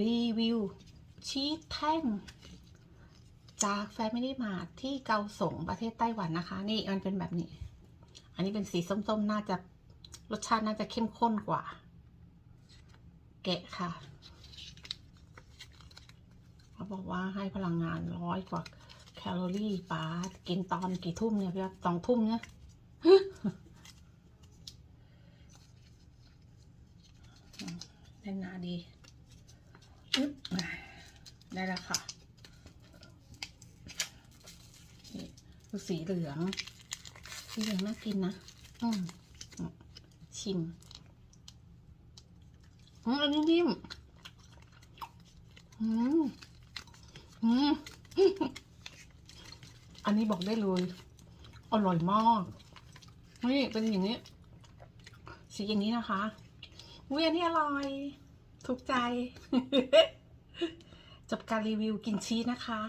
รีวิว ชีสแท่ง จาก Family Mart ที่เกาสงประเทศไต้หวันนะคะ นี่มันเป็นแบบนี้ อันนี้เป็นสีส้มๆ น่าจะรสชาติน่าจะเข้มข้นกว่า แกะค่ะเขาบอกว่าให้พลังงานร้อยกว่า แคลอรี่ป้ากินตอนกี่ทุ่มเนี่ยพี่สองทุ่มเนี่ยแน่นหนาดี อึ๊บได้แล้วค่ะดูสีเหลือง สีเหลืองน่ากินนะอืมชิมอืมอันนี้นิ่มอืมอืมอันนี้บอกได้เลย อร่อยมาก นี่เป็นอย่างนี้ สีอย่างนี้นะคะอุ้ยอันนี้อร่อย ถูกใจ จบการรีวิวกินชีสนะคะ